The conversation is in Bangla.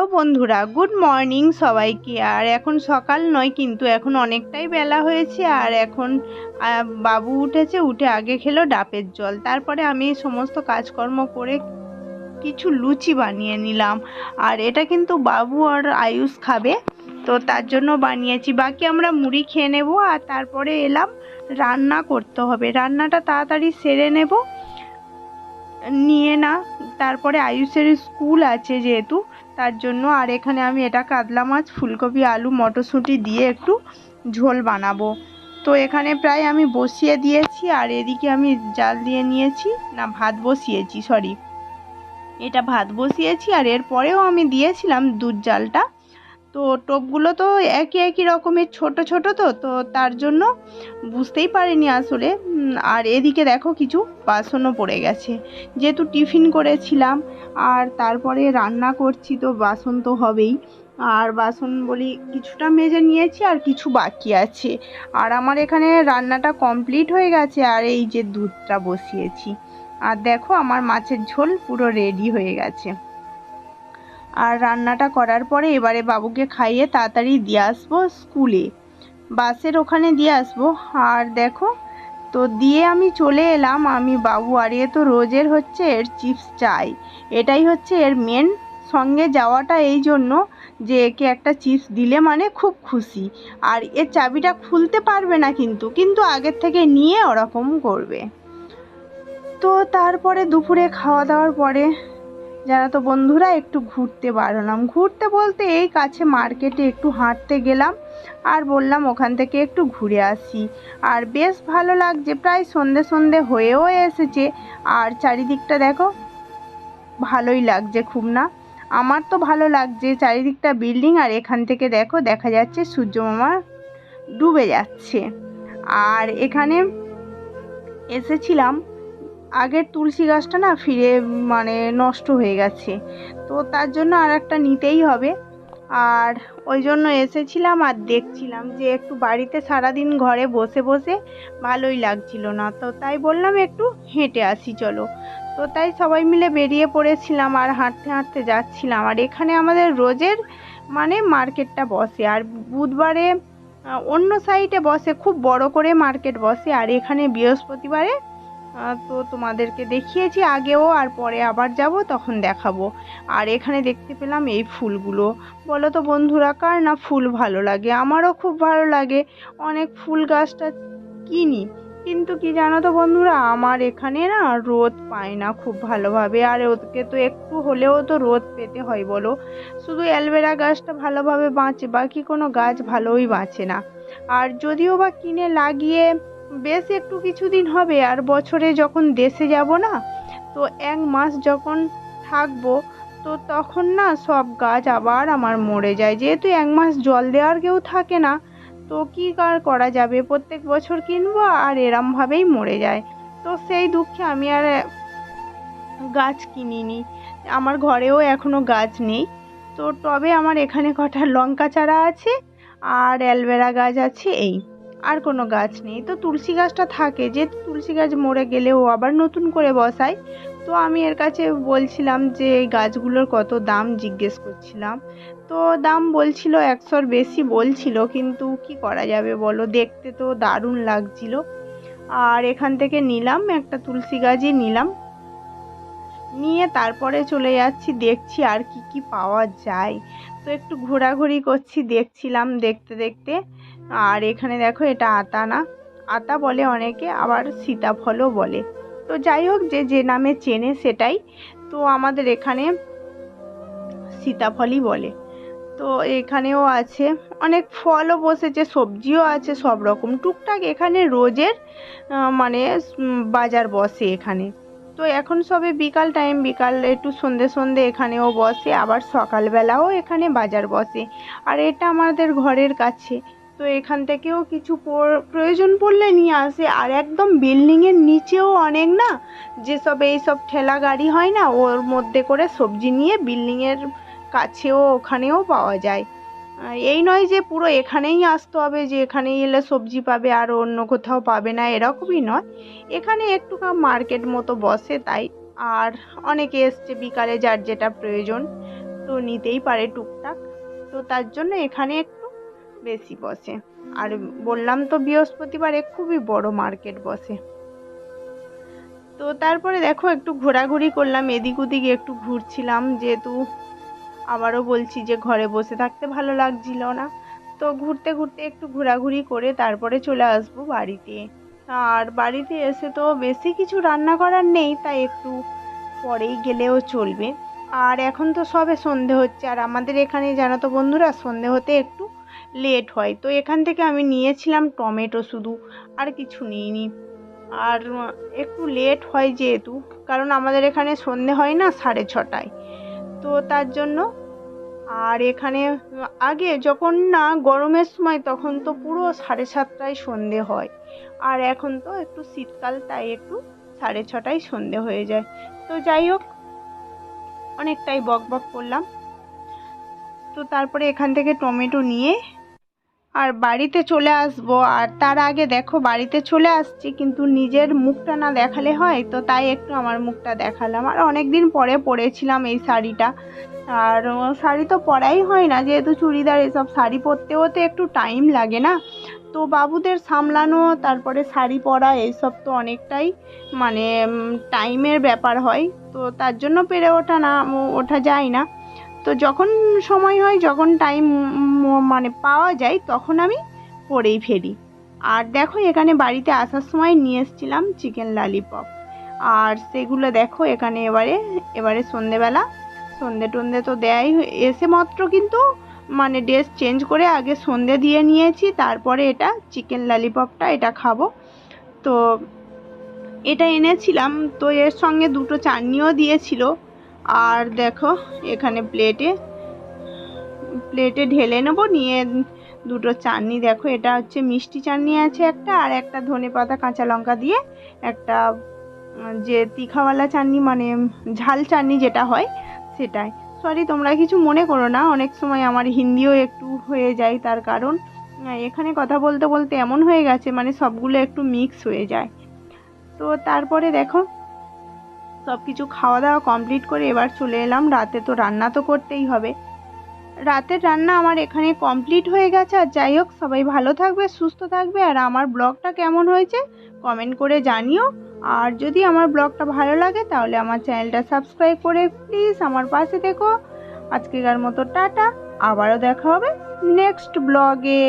হ্যালো বন্ধুরা, গুড মর্নিং সবাইকে। আর এখন সকাল নয়, কিন্তু এখন অনেকটাই বেলা হয়েছে। আর এখন বাবু উঠেছে, উঠে আগে খেলো ডাবের জল। তারপরে আমি সমস্ত কাজকর্ম করে কিছু লুচি বানিয়ে নিলাম। আর এটা কিন্তু বাবু আর আয়ুষ খাবে, তো তার জন্য বানিয়েছি। বাকি আমরা মুড়ি খেয়ে নেব, আর তারপরে এলাম, রান্না করতে হবে। রান্নাটা তাড়াতাড়ি সেরে নেব। নিয়ে না, তারপরে আয়ুষের স্কুল আছে যেহেতু তার জন্য আর এখানে আমি এটা কাতলা মাছ, ফুলকপি, আলু, মটরশুঁটি দিয়ে একটু ঝোল বানাবো। তো এখানে প্রায় আমি বসিয়ে দিয়েছি আর এদিকে আমি জাল দিয়ে নিয়েছি, না ভাত বসিয়েছি সরি এটা ভাত বসিয়েছি আর এরপরেও আমি দিয়েছিলাম দুধ জালটা। তো টোপগুলো তো একই একই রকমের, ছোট ছোট তো তো তার জন্য বুঝতেই পারিনি আসলে। আর এদিকে দেখো কিছু বাসনও পড়ে গেছে। যেহেতু টিফিন করেছিলাম, আর তারপরে রান্না করছি তো বাসন তো হবেই। আর বাসন বলি কিছুটা মেজে নিয়েছি, আর কিছু বাকি আছে। আর আমার এখানে রান্নাটা কমপ্লিট হয়ে গেছে, আর এই যে দুধটা বসিয়েছি। আর দেখো আমার মাছের ঝোল পুরো রেডি হয়ে গেছে। আর রান্নাটা করার পরে এবারে বাবুকে খাইয়ে তাড়াতাড়ি দিয়ে আসব স্কুলে। বাসের ওখানে দিয়ে আসব। আর দেখো, তো দিয়ে আমি চলে এলাম। আমি বাবু, আর এ তো রোজের হচ্ছে এর চিপস চাই। এটাই হচ্ছে এর মেন সঙ্গে যাওয়াটা এই জন্য যে একে একটা চিপস দিলে মানে খুব খুশি। আর এর চাবিটা খুলতে পারবে না কিন্তু কিন্তু আগের থেকে নিয়ে ওরকম করবে। তো তারপরে দুপুরে খাওয়া দাওয়ার পরে যারা তো বন্ধুরা, একটু ঘুরতে বাড়ালাম ঘুরতে বলতে এই কাছে মার্কেটে একটু হাঁটতে গেলাম আর বললাম ওখান থেকে একটু ঘুরে আসি। আর বেশ ভালো লাগছে, প্রায় সন্ধে সন্ধে হয়েও এসেছে। আর চারিদিকটা দেখো, ভালোই লাগছে খুব না? আমার তো ভালো লাগছে, চারিদিকটা বিল্ডিং আর এখান থেকে দেখো, দেখা যাচ্ছে সূর্য মামা ডুবে যাচ্ছে। আর এখানে এসেছিলাম আগের তুলসী গাছটা না ফিরে মানে নষ্ট হয়ে গেছে। তো তার জন্য আর একটা নিতেই হবে। আর ওই জন্য এসেছিলাম আর দেখছিলাম যে একটু বাড়িতে সারাদিন ঘরে বসে বসে ভালোই লাগছিল না। তো তাই বললাম একটু হেঁটে আসি, চলো। তো তাই সবাই মিলে বেরিয়ে পড়েছিলাম আর হাঁটতে হাঁটতে যাচ্ছিলাম। আর এখানে আমাদের রোজের মানে মার্কেটটা বসে। আর বুধবারে অন্য সাইডে বসে, খুব বড় করে মার্কেট বসে। আর এখানে বৃহস্পতিবারে তো তোমাদেরকে দেখিয়েছি আগেও, আর পরে আবার যাব, তখন দেখাবো। আর এখানে দেখতে পেলাম এই ফুলগুলো। বলো তো বন্ধুরা, কার না ফুল ভালো লাগে? আমারও খুব ভালো লাগে। অনেক ফুল গাছটা কিনি। কিন্তু কি জানো তো বন্ধুরা, আমার এখানে না রোদ পায় না খুব ভালোভাবে। আর ওকে তো একটু হলেও তো রোদ পেতে হয়, বলো? শুধু অ্যালবেরা গাছটা ভালোভাবে বাঁচে, বাকি কোনো গাছ ভালোই বাঁচে না। আর যদিও বা কিনে লাগিয়ে বেশ একটু কিছুদিন হবে, আর বছরে যখন দেশে যাব না, তো এক মাস যখন থাকব, তো তখন না সব গাছ আবার আমার মরে যায়। যেহেতু এক মাস জল দেওয়ার কেউ থাকে না, তো কী আর করা যাবে? প্রত্যেক বছর কিনবো আর এরমভাবেই মরে যায়। তো সেই দুঃখে আমি আর গাছ কিনিনি। আমার ঘরেও এখনও গাছ নেই। তো টবে আমার এখানে কটা লঙ্কা চারা আছে, আর অ্যালবেরা গাছ আছে এই। আর কোনো গাছ নেই। তো তুলসী গাছটা থাকে, যে তুলসী গাছ মরে গেলেও আবার নতুন করে বসাই তো আমি এর কাছে বলছিলাম যে এই গাছগুলোর কত দাম জিজ্ঞেস করছিলাম। তো দাম বলছিল একশোর বেশি বলছিল, কিন্তু কি করা যাবে বলো? দেখতে তো দারুণ লাগছিল। আর এখান থেকে নিলাম, একটা তুলসী গাছই নিলাম। নিয়ে তারপরে চলে যাচ্ছি, দেখছি আর কি কি পাওয়া যায়। তো একটু ঘোরাঘুরি করছি, দেখছিলাম দেখতে দেখতে। আর এখানে দেখো এটা আতা না। আতা বলে অনেকে, আবার সীতাফলও বলে। তো যাই হোক, যে যে নামে চেনে সেটাই। তো আমাদের এখানে সীতাফলই বলে। তো এখানেও আছে। অনেক ফলও বসেছে, সবজিও আছে, সব রকম। টুকটাক এখানে রোজের মানে বাজার বসে এখানে। তো এখন সবে বিকাল টাইম, বিকাল একটু সন্ধে সন্ধে এখানেও বসে, আবার সকালবেলাও এখানে বাজার বসে। আর এটা আমাদের ঘরের কাছে। তো এখান থেকেও কিছু পর- প্রয়োজন পড়লে নিয়ে আসে। আর একদম বিল্ডিংয়ের নিচেও অনেক না? যেসব এইসব ঠেলা গাড়ি হয় না, ওর মধ্যে করে সবজি নিয়ে বিল্ডিংয়ের কাছেও, ওখানেও পাওয়া যায়। এই নয় যে পুরো এখানেই আসতে হবে, যে এখানেই এলে সবজি পাবে আর অন্য কোথাও পাবে না, এরকমই নয়। এখানে একটু মার্কেট মতো বসে তাই। আর অনেকে এসছে বিকালে যার যেটা প্রয়োজন, তো নিতেই পারে টুকটাক। তো তার জন্য এখানে বেশি বসে। আর বললাম তো বৃহস্পতিবারে খুবই বড় মার্কেট বসে। তো তারপরে দেখো একটু ঘোরাঘুরি করলাম, এদিক ওদিক একটু ঘুরছিলাম, যেহেতু আবারও বলছি যে ঘরে বসে থাকতে ভালো লাগছিল না। তো ঘুরতে ঘুরতে একটু ঘোরাঘুরি করে তারপরে চলে আসব বাড়িতে। আর বাড়িতে এসে তো বেশি কিছু রান্না করার নেই, তাই একটু পরেই গেলেও চলবে। আর এখন তো সবে সন্ধে হচ্ছে, আর আমাদের এখানে জানো তো বন্ধুরা, সন্ধে হতে একটু লেট হয়। তো এখান থেকে আমি নিয়েছিলাম টমেটো শুধু, আর কিছু নিইনি। আর একটু লেট হয় যেহেতু, কারণ আমাদের এখানে সন্ধে হয় না সাড়ে ছটায়। তো তার জন্য, আর এখানে, আগে যখন না গরমের সময়, তখন তো পুরো সাড়ে সাতটায় সন্ধে হয়। আর এখন তো একটু শীতকাল, তাই একটু সাড়ে ছটায় সন্ধে হয়ে যায়। তো যাই হোক, অনেকটাই বক বক করলাম। তো তারপরে এখান থেকে টমেটো নিয়ে আর বাড়িতে চলে আসব। আর তার আগে দেখো, বাড়িতে চলে আসছি, কিন্তু নিজের মুখটা না দেখালে হয়? তো তাই একটু আমার মুখটা দেখালাম। আর অনেক দিন পরে পরেছিলাম এই শাড়িটা। আর শাড়ি তো পরাই হয় না, যেহেতু চুড়িদার এসব শাড়ি পরতেও তো একটু টাইম লাগে না। তো বাবুদের সামলানো, তারপরে শাড়ি পরা এইসব তো অনেকটাই মানে টাইমের ব্যাপার হয়। তো তার জন্য পেরে ওঠা না ওঠা যায় না। তো যখন সময় হয়, যখন টাইম মানে পাওয়া যায়, তখন আমি পরেই ফেরি। আর দেখো, এখানে বাড়িতে আসার সময় নিয়ে এসেছিলাম চিকেন লালিপপ আর সেগুলো দেখো, এখানে এবারে এবারে সন্ধেবেলা। সন্ধে টন্ধে তো দেয়াই এসে মাত্র কিন্তু মানে ড্রেস চেঞ্জ করে আগে সন্ধে দিয়ে নিয়েছি, তারপরে এটা চিকেন লালিপপটা এটা খাব। তো এটা এনেছিলাম, তো এর সঙ্গে দুটো চাটনিও দিয়েছিল। আর দেখো, এখানে প্লেটে প্লেটে ঢেলে নেব, নিয়ে দুটো চাটনি দেখো, এটা হচ্ছে মিষ্টি চাটনি আছে একটা, আর একটা ধনে পাতা, কাঁচা লঙ্কা দিয়ে একটা যে তিখাওয়ালা চাটনি মানে ঝাল চাটনি যেটা হয়, সেটাই। সরি তোমরা কিছু মনে করো না, অনেক সময় আমার হিন্দিও একটু হয়ে যায়, তার কারণ এখানে কথা বলতে বলতে এমন হয়ে গেছে মানে সবগুলো একটু মিক্স হয়ে যায়। তো তারপরে দেখো সব কিছু খাওয়া দাওয়া কমপ্লিট করে এবার চলে এলাম। রাতে তো রান্না তো করতেই হবে। রাতের রান্না আমার এখানে কমপ্লিট হয়ে গেছে। আর যাই হোক, সবাই ভালো থাকবে, সুস্থ থাকবে। আর আমার ব্লগটা কেমন হয়েছে কমেন্ট করে জানিও। আর যদি আমার ব্লগটা ভালো লাগে, তাহলে আমার চ্যানেলটা সাবস্ক্রাইব করে প্লিজ আমার পাশে দেখো আজকেকার মতো টাটা, আবারও দেখা হবে নেক্সট ব্লগে